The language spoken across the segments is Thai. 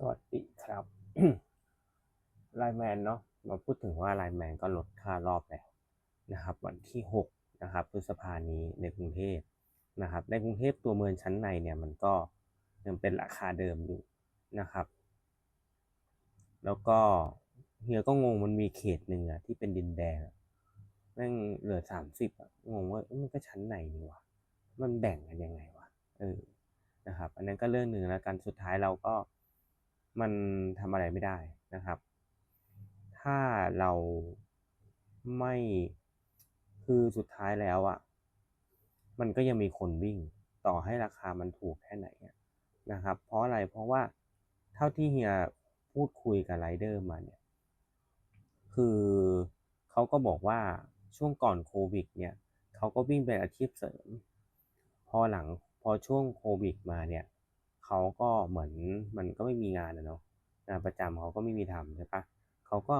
สวัสดีครับไลแมนเนาะมาพูดถึงว่าไลแมนก็ลดค่ารอบแล้วนะครับ วันที่หกนะครับพฤษภานี้ในกรุงเทพนะครับ ในกรุงเทพตัวเมืองชั้นในเนี่ยมันก็ยังเป็นราคาเดิมอยู่นะครับ แล้วก็เฮียก็งงมันมีเขตหนึ่งอะที่เป็นดินแดงแม่งเหลือสามสิบอะงงว่ามันก็ชั้นในนี่วะมันแบ่งกันยังไงวะเออนะครับ อันนั้นก็เรื่องหนึ่งแล้วกันสุดท้ายเราก็ มันทำอะไรไม่ได้นะครับ ถ้าเราไม่คือสุดท้ายแล้วอะมันก็ยังมีคนวิ่งต่อให้ราคามันถูกแค่ไหนนะครับ เพราะอะไรเพราะว่าเท่าที่เฮียพูดคุยกับไรเดอร์มาเนี่ย คือเขาก็บอกว่าช่วงก่อนโควิดเนี่ยเขาก็วิ่งเป็นอาชีพเสริม พอหลังพอช่วงโควิดมาเนี่ย เขาก็เหมือนมันก็ไม่มีงานอะเนาะงานประจำเขาก็ไม่มีทำใช่ปะเขาก็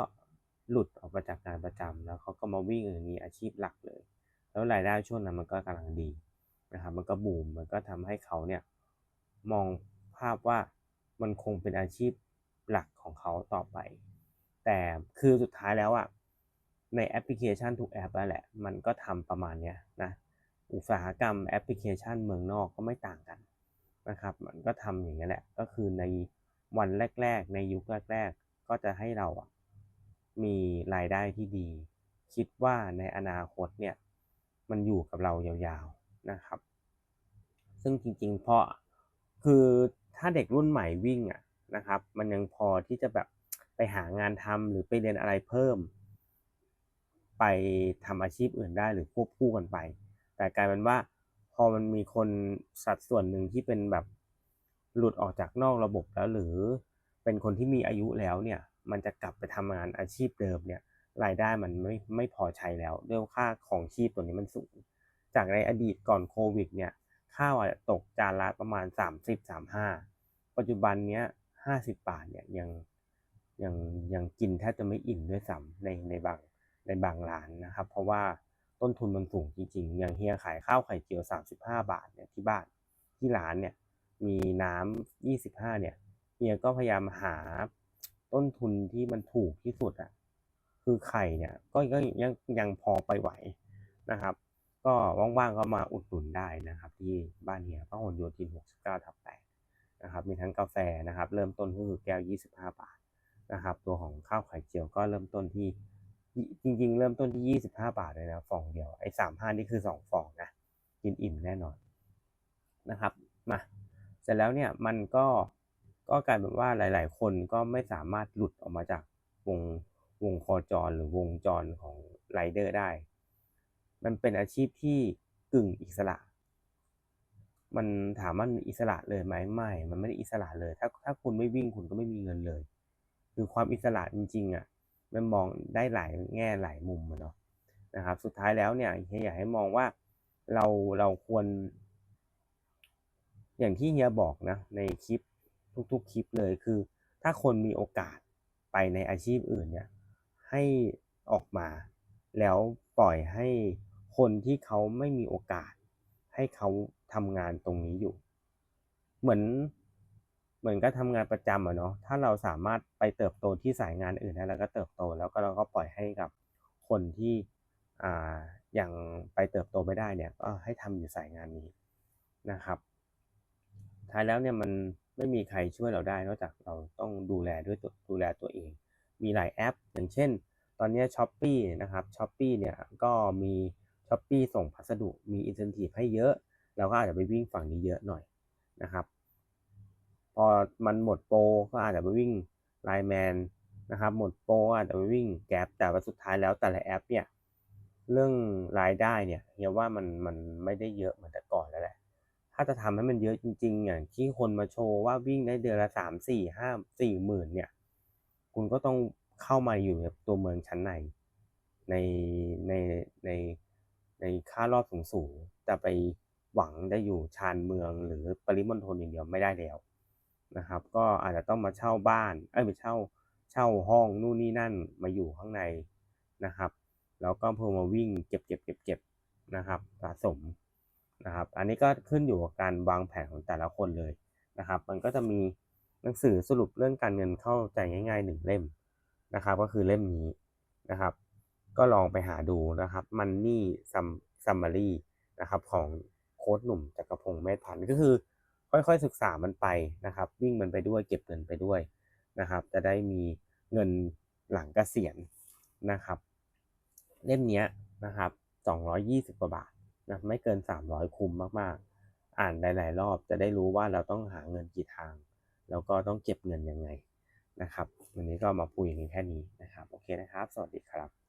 หลุดออกมาจากงานประจำแล้วเขาก็มาวิ่งอย่างนี้อาชีพหลักเลย แล้วรายได้ช่วงนั้นมันก็กำลังดีนะครับมันก็บูมมันก็ทำให้เขาเนี่ยมองภาพว่ามันคงเป็นอาชีพหลักของเขาต่อไป แต่คือสุดท้ายแล้วอะในแอปพลิเคชันทุกแอปแล้วแหละ มันก็ทำประมาณเนี้ยนะอุตสาหกรรมแอปพลิเคชันเมืองนอกก็ไม่ต่างกัน นะครับ มันก็ทำอย่างนี้แหละ ก็คือในวันแรก ๆ ในยุคแรก ๆ ก็จะให้เราอะมีรายได้ที่ดี คิดว่าในอนาคตเนี่ยมันอยู่กับเรายาวๆนะครับ ซึ่งจริงๆเพราะคือถ้าเด็กรุ่นใหม่วิ่งอะนะครับ มันยังพอที่จะแบบไปหางานทำหรือไปเรียนอะไรเพิ่ม ไปทำอาชีพอื่นได้หรือควบคู่กันไป แต่กลายเป็นว่า อมันมีคนสัดส่วนหนึ่งที่เป็นแบบหลุดออกจากนอกระบบแล้วหรือเป็นคนที่มีอายุแล้วเนี่ยมันจะกลับไปทำงานอาชีพเดิมเนี่ยรายได้มันไม่ไม่พอใช้แล้วด้วยค่าของชีพตัวนี้มันสูง จากในอดีตก่อนโควิดเนี่ยข้าวอาจจะตกจานละประมาณ 30 35 ปัจจุบันเนี้ย50 บาทเนี่ยยังยังยังกินแทบจะไม่อิ่มด้วยซ้ำในในบางในบางร้านนะครับ เพราะว่า ต้นทุนมันสูงจริงๆ อย่างเฮียขายข้าวไข่เจียว 35 บาทเนี่ยที่บ้านที่ร้านเนี่ยมีน้ำ25 เนี่ยเฮียก็พยายามหาต้นทุนที่มันถูกที่สุดอะคือไข่เนี่ยก็ก็ยังยังพอไปไหวนะครับ ก็ว่างๆก็มาอุดหนุนได้นะครับ ที่บ้านเฮียพหลโยธิน 69 ทับ8นะครับมีทั้งกาแฟนะครับ เริ่มต้นก็คือแก้ว 25 บาทนะครับ ตัวของข้าวไข่เจียวก็เริ่มต้นที่ จริง ๆ เริ่มต้นที่ 25 บาทเลยนะฟองเดียวไอ้35นี่คือ 2 ฟองนะ กินอิ่มแน่นอนนะครับมาเสร็จแล้วเนี่ยมันก็ก็กลายเป็นว่าหลาย ๆ คนก็ไม่สามารถหลุดออกมาจากวงวงโคจรหรือวงจรของไรเดอร์ได้ มันเป็นอาชีพที่กึ่งอิสระ มันถามว่ามันอิสระเลยไหมไม่มันไม่ได้อิสระเลย ถ้าถ้าคุณไม่วิ่งคุณก็ไม่มีเงินเลย คือความอิสระจริงๆอะ มันมองได้หลายแง่หลายมุมเนาะนะครับ สุดท้ายแล้วเนี่ยเฮียอยากให้มองว่าเราเราควร อย่างที่เฮียบอกนะในคลิปทุกๆคลิปเลยคือ ถ้าคนมีโอกาสไปในอาชีพอื่นเนี่ยให้ออกมา แล้วปล่อยให้คนที่เขาไม่มีโอกาส ให้เขาทำงานตรงนี้อยู่ เหมือน เหมือนก็ทำงานประจำอะเนาะถ้าเราสามารถไปเติบโตที่สายงานอื่นได้เราก็เติบโต แล้วก็เราก็ปล่อยให้กับคนที่อ่ายังไปเติบโตไม่ได้เนี่ย ก็ให้ทำอยู่สายงานนี้นะครับ ท้ายแล้วเนี่ยมันไม่มีใครช่วยเราได้ นอกจากเราต้องดูแลด้วยตัวดูแลตัวเอง มีหลายแอป อย่างเช่น ตอนนี้ช้อปปี้นะครับช้อปปี้เนี่ยก็มีช้อปปี้ส่งพัสดุมีอินเซนティブให้เยอะ เราก็อาจจะไปวิ่งฝั่งนี้เยอะหน่อยนะครับ พอมันหมดโปรก็อาจจะไปวิ่งไลแมนนะครับ หมดโปรอาจจะไปวิ่งแก๊ปแต่ว่าสุดท้ายแล้วแต่ละแอปเนี่ยเรื่องรายได้เนี่ยเฮียว่ามันมันไม่ได้เยอะเหมือนแต่ก่อนแล้วแหละ ถ้าจะทำให้มันเยอะจริงๆอย่างที่คนมาโชว์ว่าวิ่งได้เดือนละสามสี่ห้าสี่หมื่นเนี่ย คุณก็ต้องเข้ามาอยู่ในตัวเมืองชั้นในในในในในค่ารอบสูงๆแต่ไปหวังได้อยู่ชานเมืองหรือปริมณฑลอย่างเดียวไม่ได้แล้ว นะครับ ก็อาจจะต้องมาเช่าบ้านเอ้ยไปเช่าเช่าห้องนู่นนี่นั่นมาอยู่ข้างในนะครับแล้วก็เพิ่มมาวิ่งเก็บเก็บเก็บเก็บนะครับสะสมนะครับ อันนี้ก็ขึ้นอยู่กับการวางแผนของแต่ละคนเลยนะครับ มันก็จะมีหนังสือสรุปเรื่องการเงินเข้าใจง่ายๆหนึ่งเล่มนะครับ ก็คือเล่มนี้นะครับ ก็ลองไปหาดูนะครับ Money Summary นะครับของโค้ดหนุ่มจักรพงศ์เมธพันธ์ก็คือ ค่อยๆศึกษามันไปนะครับ วิ่งมันไปด้วยเก็บเงินไปด้วยนะครับ จะได้มีเงินหลังเกษียณนะครับ เล่มนี้นะครับ220กว่าบาทนะไม่เกิน 300 คุ้มมากๆ อ่านหลาย ๆ รอบจะได้รู้ว่าเราต้องหาเงินกี่ทาง แล้วก็ต้องเก็บเงินยังไงนะครับ วันนี้ก็มาพูดอย่างนี้แค่นี้นะครับ โอเคนะครับ สวัสดีครับ